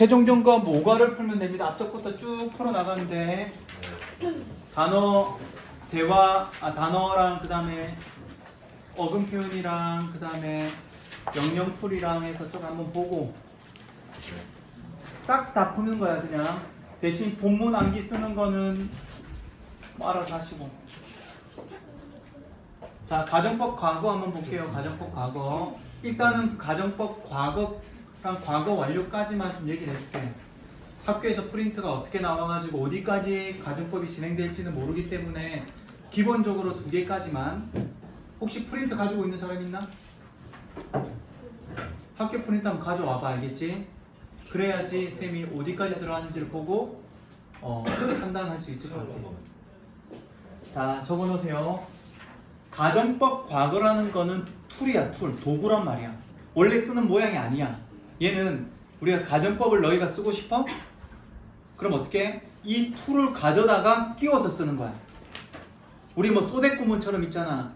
최종 점검 모과를 풀면 됩니다. 앞쪽 부터 쭉 풀어 나가는데 단어 대화 아 단어랑 그다음에 어근 표현이랑 그다음에 영영풀이랑 해서 쭉 한번 보고 싹 다 푸는 거야 그냥. 대신 본문 암기 쓰는 거는 뭐 알아서 하시고. 자 가정법 과거 한번 볼게요. 가정법 과거. 일단은 가정법 과거 랑 과거 완료까지만 좀 얘기를 해줄게. 학교에서 프린트가 어떻게 나와가지고 어디까지 가정법이 진행될지는 모르기 때문에 기본적으로 두 개까지만. 혹시 프린트 가지고 있는 사람 있나? 학교 프린트 한번 가져와봐 알겠지? 그래야지 쌤이 어디까지 들어갔는지를 보고 어, 판단할 수 있을 것 같아. 자 적어놓으세요. 가정법 과거라는 거는 툴이야 툴. 도구란 말이야. 원래 쓰는 모양이 아니야 얘는 우리가 가정법을 너희가 쓰고 싶어? 그럼 어떻게? 이 툴을 가져다가 끼워서 쓰는 거야. 우리 뭐 소대 구문처럼 있잖아.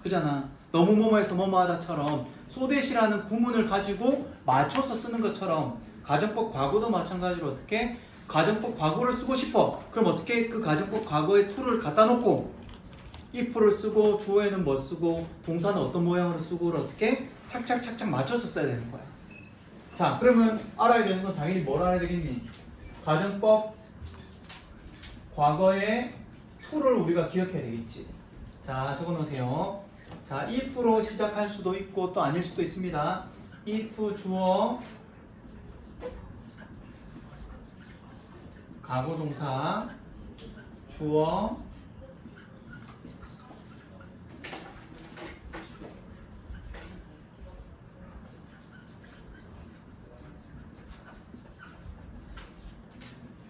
그잖아. 너무 뭐뭐해서 뭐뭐하다처럼 소댓이라는 구문을 가지고 맞춰서 쓰는 것처럼 가정법 과거도 마찬가지로 어떻게? 가정법 과거를 쓰고 싶어. 그럼 어떻게 그 가정법 과거의 툴을 갖다 놓고 if를 쓰고 주어에는 뭐 쓰고 동사는 어떤 모양으로 쓰고를 어떻게? 착착착착 맞춰서 써야 되는 거야 자 그러면 알아야 되는 건 당연히 뭘 알아야 되겠니? 가정법 과거의 툴을 우리가 기억해야 되겠지. 자 적어 놓으세요. 자 if로 시작할 수도 있고 또 아닐 수도 있습니다. if 주어 과거 동사 주어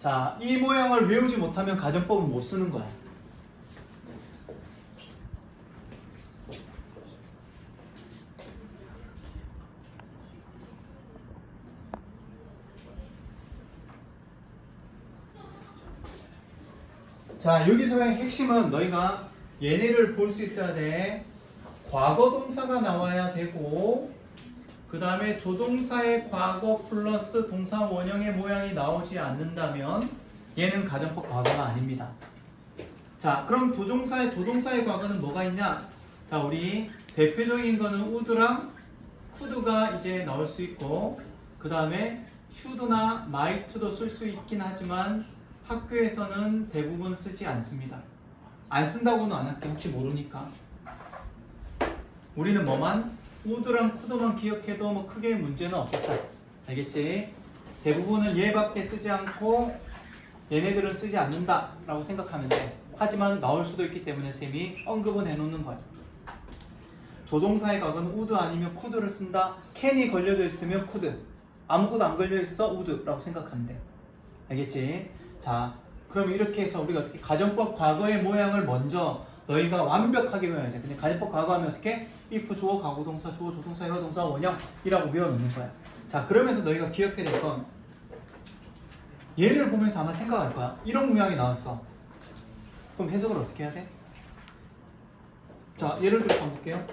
자, 이 모양을 외우지 못하면 가정법은 못 쓰는 거야. 자, 여기서의 핵심은 너희가 얘네를 볼 수 있어야 돼. 과거 동사가 나와야 되고, 그 다음에 조동사의 과거 플러스 동사 원형의 모양이 나오지 않는다면 얘는 가정법 과거가 아닙니다. 자, 그럼 조동사의 조동사의 과거는 뭐가 있냐? 자, 우리 대표적인 거는 우드랑 쿠드가 이제 나올 수 있고, 그 다음에 슈드나 마이트도 쓸 수 있긴 하지만 학교에서는 대부분 쓰지 않습니다. 안 쓴다고는 안 할게 혹시 모르니까. 우리는 뭐만 우드랑 쿠드만 기억해도 뭐 크게 문제는 없겠다. 알겠지? 대부분은 얘밖에 쓰지 않고 얘네들은 쓰지 않는다 라고 생각하면 돼. 하지만 나올 수도 있기 때문에 쌤이 언급은 해놓는 거야. 조동사의 각은 우드 아니면 쿠드를 쓴다. 캔이 걸려져 있으면 쿠드. 아무것도 안 걸려 있어 우드라고 생각하면 돼. 알겠지? 자, 그럼 이렇게 해서 우리가 어떻게 가정법 과거의 모양을 먼저 너희가 완벽하게 외워야 돼. 근데 가정법 과거 하면 어떻게? if 주어 과거 동사 주어 조동사 여 동사 원형이라고 외워놓는 거야. 자, 그러면서 너희가 기억해야 될 건 얘를 보면서 아마 생각할 거야. 이런 모양이 나왔어. 그럼 해석을 어떻게 해야 돼? 자, 예를 한번 볼게요.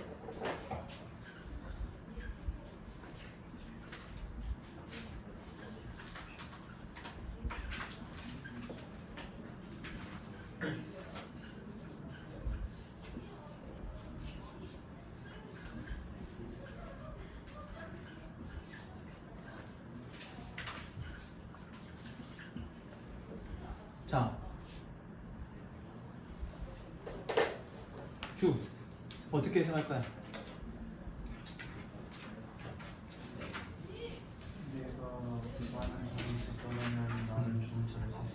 자, 주 어떻게 해석할까요? 내가 무관한 일이 있었더라면 나는 좋은 차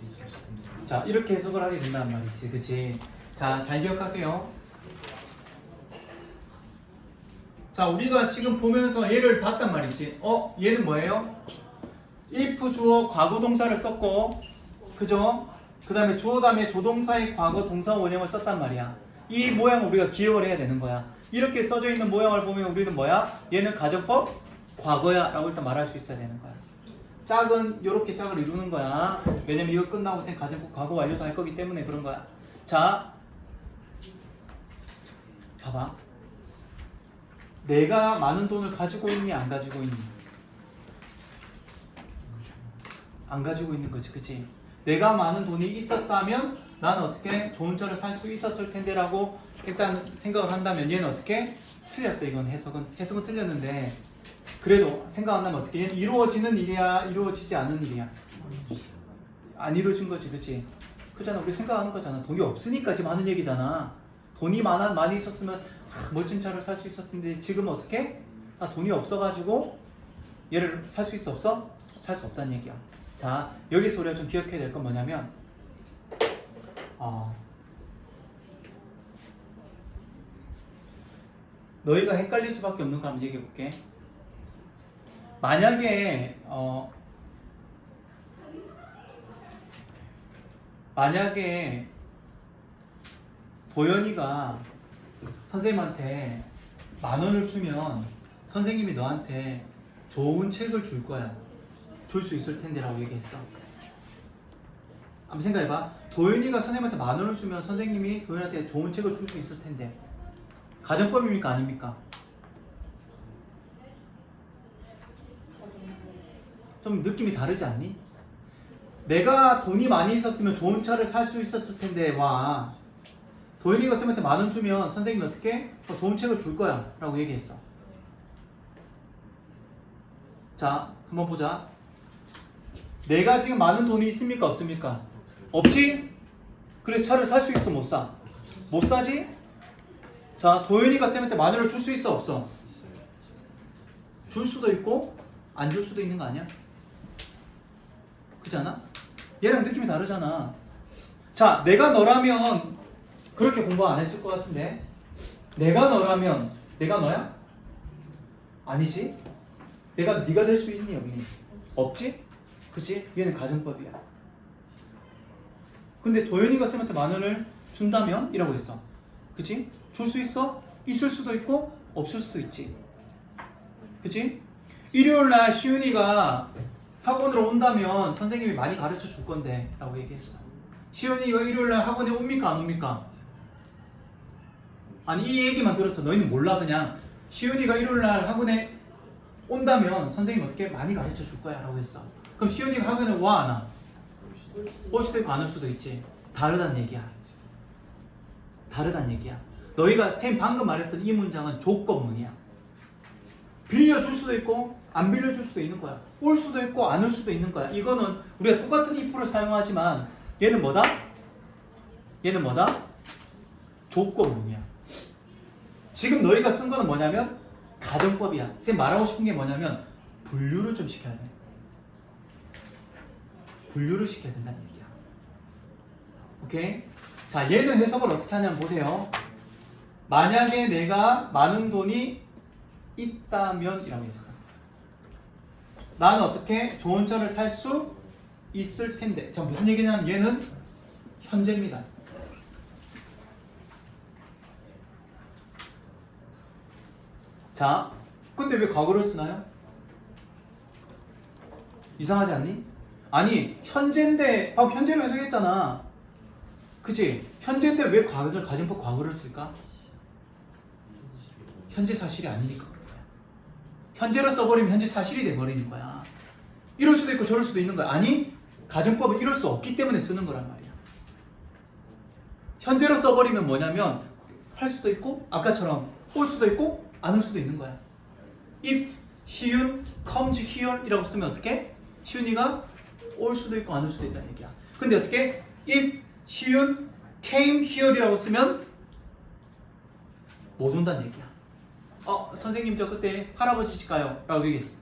있었을 텐데. 자, 이렇게 해석을 하게 된단 말이지, 그치? 자, 잘 기억하세요. 자, 우리가 지금 보면서 얘를 봤단 말이지. 어, 얘는 뭐예요? if 주어 과거 동사를 썼고, 그죠? 그 다음에 주어 다음에 조동사의 과거 동사 원형을 썼단 말이야. 이 모양을 우리가 기억을 해야 되는 거야. 이렇게 써져 있는 모양을 보면 우리는 뭐야? 얘는 가정법 과거야 라고 일단 말할 수 있어야 되는 거야. 짝은 이렇게 짝을 이루는 거야. 왜냐면 이거 끝나고 생 가정법 과거 완료도 할 거기 때문에 그런 거야. 자, 봐봐. 내가 많은 돈을 가지고 있니 안 가지고 있니? 안 가지고 있는 거지, 그치? 내가 많은 돈이 있었다면 나는 어떻게 좋은 차를 살 수 있었을 텐데라고 일단 생각을 한다면 얘는 어떻게 틀렸어? 이건 해석은 해석은 틀렸는데 그래도 생각한다면 어떻게 얘는 이루어지는 일이야 이루어지지 않는 일이야? 안 이루어진 거지 그치? 그잖아. 우리 생각하는 거잖아. 돈이 없으니까 지금 하는 얘기잖아. 돈이 많아 많이 있었으면 아, 멋진 차를 살 수 있었을 텐데 지금 어떻게? 나 돈이 없어가지고 얘를 살 수 있어 없어? 살 수 없다는 얘기야. 자 여기서 우리가 좀 기억해야 될 건 뭐냐면 어, 너희가 헷갈릴 수밖에 없는 거 한번 얘기해 볼게. 만약에 어 만약에 도연이가 선생님한테 만 원을 주면 선생님이 너한테 좋은 책을 줄 거야. 줄 수 있을 텐데라고 얘기했어. 한번 생각해봐. 도윤이가 선생님한테 만 원을 주면 선생님이 도윤한테 좋은 책을 줄 수 있을 텐데 가정법입니까 아닙니까? 좀 느낌이 다르지 않니? 내가 돈이 많이 있었으면 좋은 차를 살 수 있었을 텐데 와 도윤이가 선생님한테 만 원 주면 선생님이 어떻게 어, 좋은 책을 줄 거야 라고 얘기했어 자 한번 보자 내가 지금 많은 돈이 있습니까 없습니까? 없지? 그래서 차를 살 수 있어 못 사? 못 사지? 자 도윤이가 쌤한테 만 원을 줄 수 있어 없어? 줄 수도 있고 안 줄 수도 있는 거 아니야? 그렇지 않아? 얘랑 느낌이 다르잖아 자 내가 너라면 그렇게 공부 안 했을 것 같은데 내가 너라면 내가 너야? 아니지? 내가 네가 될 수 있니 없니? 없지? 그치? 얘는 가정법이야 근데 도현이가 쌤한테 만 원을 준다면? 이라고 했어 그치? 줄 수 있어? 있을 수도 있고 없을 수도 있지 그치? 일요일날 시윤이가 학원으로 온다면 선생님이 많이 가르쳐 줄 건데 라고 얘기했어 시윤이가 일요일날 학원에 옵니까 안 옵니까? 아니 이 얘기만 들었어 너희는 몰라 그냥 시윤이가 일요일날 학원에 온다면 선생님 어떻게 많이 가르쳐 줄 거야 라고 했어 그럼 시윤이가 학원에 와 안 와? 올 수도 있고 안 올 수도 있지. 다르단 얘기야. 다르단 얘기야. 너희가 쌤 방금 말했던 이 문장은 조건문이야. 빌려줄 수도 있고 안 빌려줄 수도 있는 거야. 올 수도 있고 안 올 수도 있는 거야. 이거는 우리가 똑같은 if를 사용하지만 얘는 뭐다? 얘는 뭐다? 조건문이야. 지금 너희가 쓴 거는 뭐냐면 가정법이야. 쌤 말하고 싶은 게 뭐냐면 분류를 좀 시켜야 돼 분류를 시켜야 된다는 얘기야. 오케이? 자, 얘는 해석을 어떻게 하냐면 보세요. 만약에 내가 많은 돈이 있다면 이라고 해석합니다. 나는 어떻게 좋은 차를 살 수 있을 텐데. 자, 무슨 얘기냐면 얘는 현재입니다. 자, 근데 왜 과거를 쓰나요? 이상하지 않니? 아니 현재인데 아 현재로 해석했잖아 그치? 현재인데 왜 과거를 가정법 과거를 쓸까? 현재 사실이 아니니까 현재로 써버리면 현재 사실이 돼버리는 거야 이럴 수도 있고 저럴 수도 있는 거야 아니 가정법은 이럴 수 없기 때문에 쓰는 거란 말이야 현재로 써버리면 뭐냐면 할 수도 있고 아까처럼 올 수도 있고 안 올 수도 있는 거야 if 시윤 comes here 이라고 쓰면 어떻게? 시윤이가 올 수도 있고 안 올 수도 있다는 얘기야. 근데 어떻게? If 시윤 came here이라고 쓰면 못 온다는 얘기야. 어 선생님 저 그때 할아버지 집 가요 라고 얘기했어.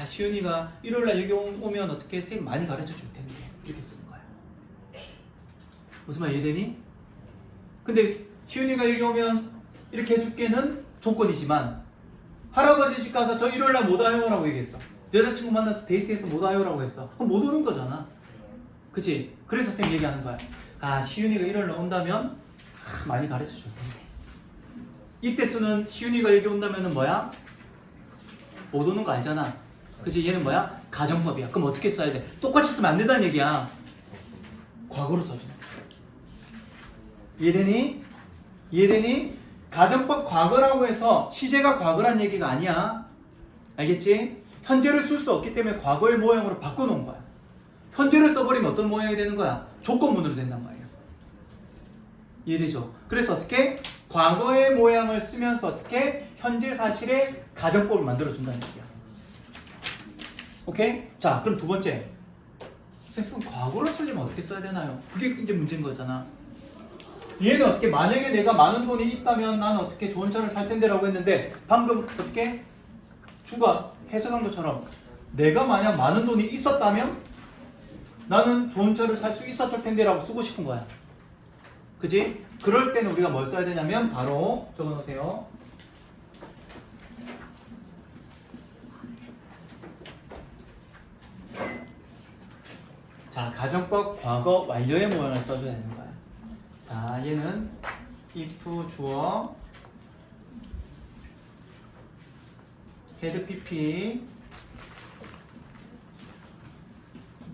아 시윤이가 일요일날 여기 오- 오면 어떻게 선생님 많이 가르쳐 줄 텐데 이렇게 쓰는 거야. 무슨 말 이해되니? 근데 시윤이가 여기 오면 이렇게 해줄게는 조건이지만 할아버지 집 가서 저 일요일날 못 와요라고 얘기했어. 여자친구 만나서 데이트해서 못 와요라고 했어. 그럼 못 오는 거잖아. 그치? 그래서 쌤 얘기하는 거야. 아, 시윤이가 일요일날 온다면 아, 많이 가르쳐 줄 텐데. 이때 쓰는 시윤이가 여기 온다면은 뭐야? 못 오는 거 알잖아. 그치? 얘는 뭐야? 가정법이야. 그럼 어떻게 써야 돼? 똑같이 쓰면 안 된다는 얘기야. 과거로 거야. 이해되니? 이해되니? 가정법 과거라고 해서 시제가 과거란 얘기가 아니야. 알겠지? 현재를 쓸 수 없기 때문에 과거의 모형으로 바꿔놓은 거야. 현재를 써버리면 어떤 모양이 되는 거야? 조건문으로 된단 말이야. 이해되죠? 그래서 어떻게 과거의 모양을 쓰면서 어떻게 현재 사실의 가정법을 만들어 준다는 얘기야. 오케이? 자, 그럼 두 번째. 쌤, 과거를 쓰려면 어떻게 써야 되나요? 그게 이제 문제인 거잖아. 얘는 어떻게 만약에 내가 많은 돈이 있다면 나는 어떻게 좋은 차를 살 텐데라고 했는데 방금 어떻게 주가 해석한 것처럼 내가 만약 많은 돈이 있었다면 나는 좋은 차를 살 수 있었을 텐데라고 쓰고 싶은 거야. 그지? 그럴 때는 우리가 뭘 써야 되냐면 바로 적어 놓으세요. 자, 가정법 과거 완료의 모양을 써줘야 되는 거야. 자, 얘는 if 주어 head pp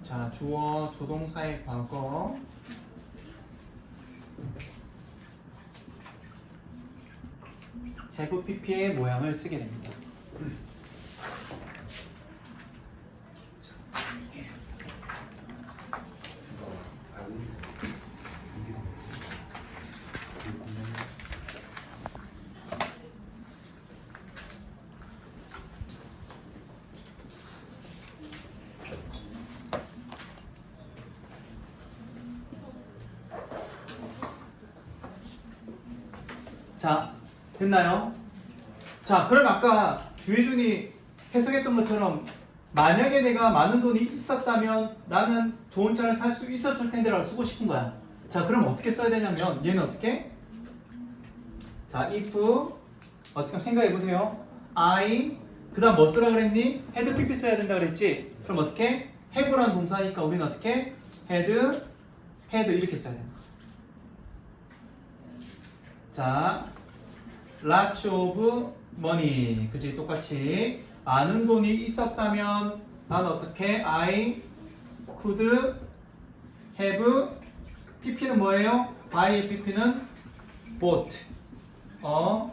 자, 주어 조동사의 과거 have pp의 모양을 쓰게 됩니다. 자, 됐나요? 자, 그럼 아까 주혜준이 해석했던 것처럼 만약에 내가 많은 돈이 있었다면 나는 좋은 차를 살 수 있었을 텐데라고 쓰고 싶은 거야. 자, 그럼 어떻게 써야 되냐면 얘는 어떻게? 자, if 어떻게 생각해 보세요. I 그다음 뭐 쓰라 그랬니? 헤드 PP 써야 된다 그랬지? 그럼 어떻게? have라는 동사니까 우리는 어떻게? had, had 이렇게 써야 돼. 자, lots of money. 그지? 똑같이. 많은 돈이 있었다면 난 어떻게 I could have PP는 뭐예요? buy PP는 bought a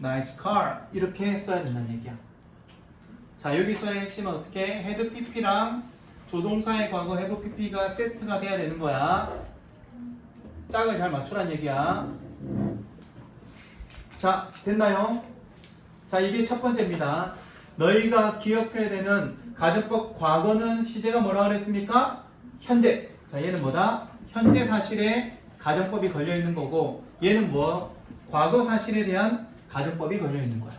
nice car 이렇게 써야 된다는 얘기야. 자 여기서의 핵심은 어떻게 had PP랑 조동사의 과거 have PP가 세트가 돼야 되는 거야. 짝을 잘 맞추란 얘기야. 자, 됐나요? 자, 이게 첫 번째입니다. 너희가 기억해야 되는 가정법 과거는 시제가 뭐라 그랬습니까? 현재. 자, 얘는 뭐다? 현재 사실에 가정법이 걸려 있는 거고, 얘는 뭐? 과거 사실에 대한 가정법이 걸려 있는 거야.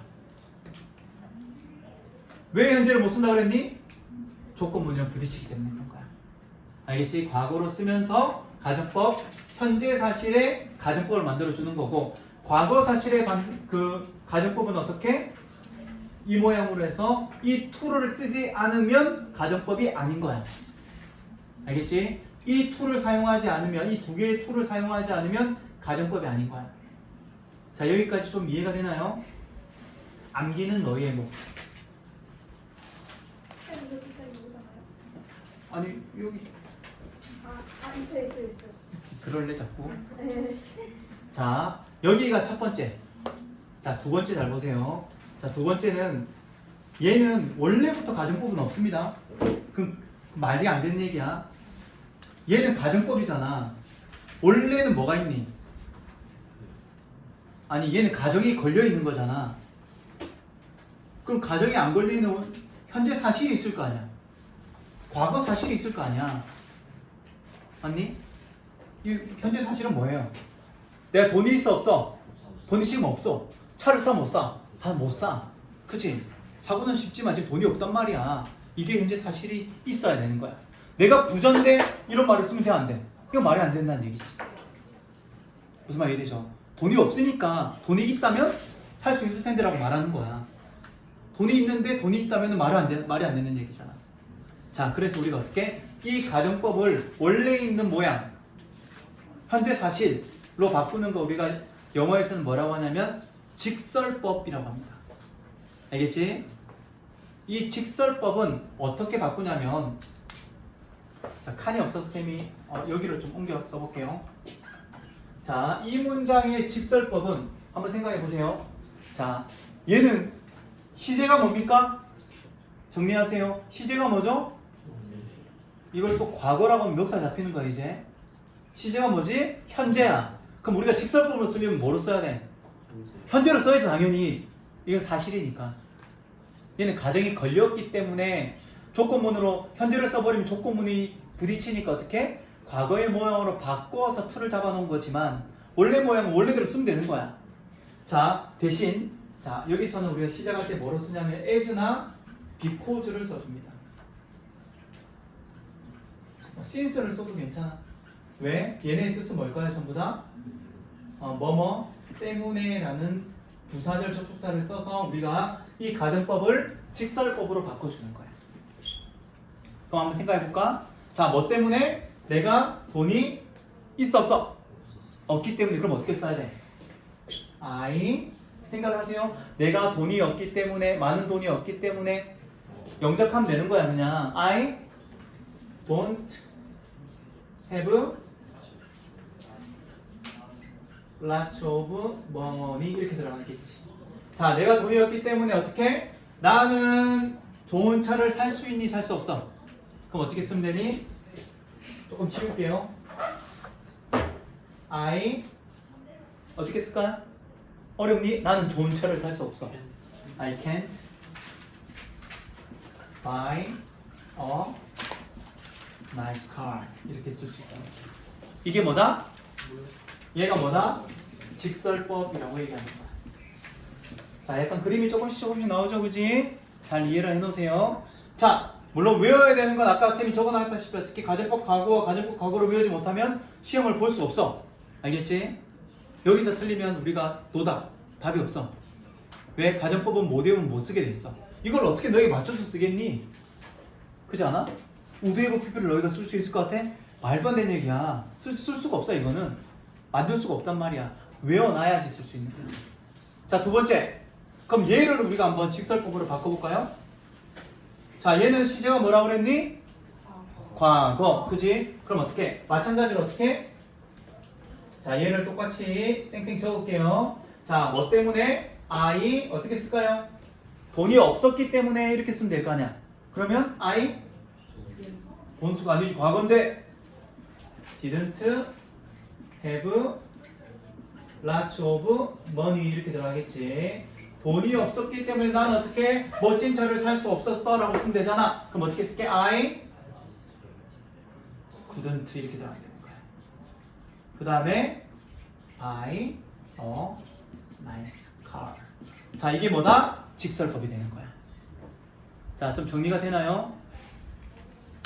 왜 현재를 못 쓴다 그랬니? 조건문이랑 부딪히기 때문에 그런 거야. 알겠지? 과거로 쓰면서 가정법, 현재 사실의 가정법을 만들어 주는 거고, 과거 사실의 반- 그 가정법은 어떻게? 이 모양으로 해서 이 툴을 쓰지 않으면 가정법이 아닌 거야. 알겠지? 이 툴을 사용하지 않으면 이 두 개의 툴을 사용하지 않으면 가정법이 아닌 거야. 자 여기까지 좀 이해가 되나요? 암기는 너희의 목. 아니 여기 아, 아 있어요 있어요 있어요 그럴래 자꾸. 네. 자, 여기가 첫 번째. 자, 두 번째 잘 보세요. 자, 두 번째는 얘는 원래부터 가정법은 없습니다. 그 말이 안 되는 얘기야. 얘는 가정법이잖아. 원래는 뭐가 있니? 아니, 얘는 가정이 걸려 있는 거잖아. 그럼 가정이 안 걸리는 현재 사실이 있을 거 아니야. 과거 사실이 있을 거 아니야. 맞니? 이 현재 사실은 뭐예요? 내가 돈이 있어 없어? 돈이 지금 없어. 차를 사 못 사? 다 못 사. 그치? 사고는 쉽지만 지금 돈이 없단 말이야. 이게 현재 사실이 있어야 되는 거야. 내가 부자인데 이런 말을 쓰면 돼 안 돼? 이거 말이 안 된다는 얘기지. 무슨 말 이해되죠? 돈이 없으니까 돈이 있다면 살 수 있을 텐데라고 말하는 거야. 돈이 있는데 돈이 있다면 말이 안, 되, 말이 안 되는 얘기잖아. 자, 그래서 우리가 어떻게 이 가정법을 원래 있는 모양, 현재 사실로 바꾸는 거 우리가 영어에서는 뭐라고 하냐면 직설법이라고 합니다. 알겠지? 이 직설법은 어떻게 바꾸냐면 자 칸이 없어서 쌤이 어, 여기를 좀 옮겨 써볼게요. 자, 이 문장의 직설법은 한번 생각해 보세요. 자, 얘는 시제가 뭡니까? 정리하세요. 시제가 뭐죠? 이걸 또 과거라고 하면 멱살 잡히는 거야 이제 시제가 뭐지? 현재야 그럼 우리가 직설법으로 쓰려면 뭐로 써야 돼? 현재로 써야지 당연히 이건 사실이니까 얘는 가정이 걸렸기 때문에 조건문으로 현재를 써버리면 조건문이 부딪히니까 어떻게? 과거의 모양으로 바꿔서 틀을 잡아놓은 거지만 원래 모양은 원래대로 쓰면 되는 거야 자 대신 자 여기서는 우리가 시작할 때 뭐로 쓰냐면 as나 because를 써줍니다 since를 써도 괜찮아 왜? 얘네의 뜻은 뭘까요 전부 다? 어, 뭐뭐 때문에라는 부사절 접속사를 써서 우리가 이 가정법을 직설법으로 바꿔주는 거야. 그럼 한번 생각해 볼까? 자, 뭐 때문에 내가 돈이 있어 없어? 없기 때문에 그럼 어떻게 써야 돼? I 생각하세요. 내가 돈이 없기 때문에 많은 돈이 없기 때문에 영작하면 되는 거야 그냥 I don't have lots of money 이렇게 들어가겠지. 자, 내가 돈이 없기 때문에 어떻게? 나는 좋은 차를 살 수 있니 살 수 없어? 그럼 어떻게 쓰면 되니? 조금 치울게요. I 어떻게 쓸까요? 어렵니? 나는 좋은 차를 살 수 없어. I can't buy a nice car 이렇게 쓸 수 있다. 이게 뭐다? 얘가 뭐다? 직설법이라고 얘기하는 거야. 자, 약간 그림이 조금씩 조금씩 나오죠, 그지? 잘 이해를 해놓으세요. 자, 물론 외워야 되는 건 아까 쌤이 적어놨다시피 특히 가정법 과거와 가정법 과거를 외우지 못하면 시험을 볼 수 없어. 알겠지? 여기서 틀리면 우리가 노다. 답이 없어. 왜? 가정법은 못 외우면 못 쓰게 돼 있어. 이걸 어떻게 너에게 맞춰서 쓰겠니? 그지 않아? 우드웨이브 PP를 너희가 쓸 수 있을 것 같아? 말도 안 되는 얘기야. 쓸, 쓸 수가 없어, 이거는. 만들 수가 없단 말이야. 외워놔야지 쓸 수 있는 거야. 자, 두 번째. 그럼 얘를 우리가 한번 직설법으로 바꿔볼까요? 자, 얘는 시제가 뭐라고 그랬니? 과거. 그지? 그럼 어떻게? 마찬가지로 어떻게? 자, 얘를 똑같이 땡땡 적을게요. 자, 뭐 때문에? I 어떻게 쓸까요? 돈이 없었기 때문에 이렇게 쓰면 될 거 아니야. 그러면 I 돈투가 아니지 과거인데 didn't have lots of money 이렇게 들어가겠지. 돈이 없었기 때문에 나는 어떻게 멋진 차를 살 수 없었어 라고 쓰면 되잖아. 그럼 어떻게 쓸게? I couldn't 이렇게 들어가게 되는 거야. 그 다음에 buy a nice car. 자 이게 뭐다? 직설법이 되는 거야. 자 좀 정리가 되나요?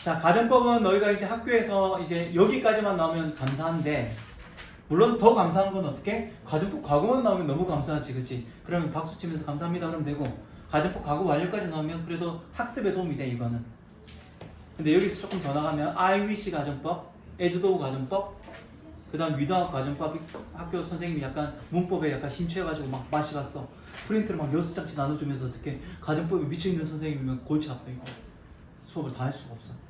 자 가정법은 너희가 이제 학교에서 이제 여기까지만 나오면 감사한데 물론 더 감사한 건 어떻게? 가정법 과거만 나오면 너무 감사하지 그치? 그러면 박수 치면서 감사합니다 그러면 되고 가정법 과거 완료까지 나오면 그래도 학습에 도움이 돼 이거는 근데 여기서 조금 더 나가면 I wish 가정법, 에즈도우 가정법 그 다음 위도학 가정법 학교 선생님이 약간 문법에 약간 심취해가지고 막 맛이 갔어 프린트를 막 여섯 장씩 나눠주면서 어떻게 가정법에 미쳐있는 선생님이면 골치 아파 이거 수업을 다 할 수가 없어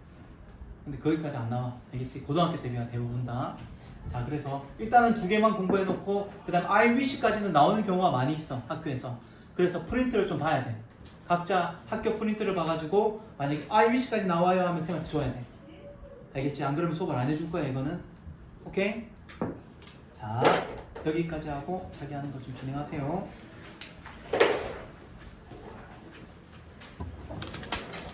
근데 거기까지 안 나와 알겠지? 고등학교 때가 대부분 다. 자 그래서 일단은 두 개만 공부해 놓고 그 다음 I wish까지는 나오는 경우가 많이 있어 학교에서 그래서 프린트를 좀 봐야 돼 각자 학교 프린트를 봐가지고 만약에 I wish까지 나와요 하면 쌤한테 줘야 돼 알겠지? 안 그러면 수업을 안 해줄 거야 이거는 오케이? 자 여기까지 하고 자기 하는 거좀 진행하세요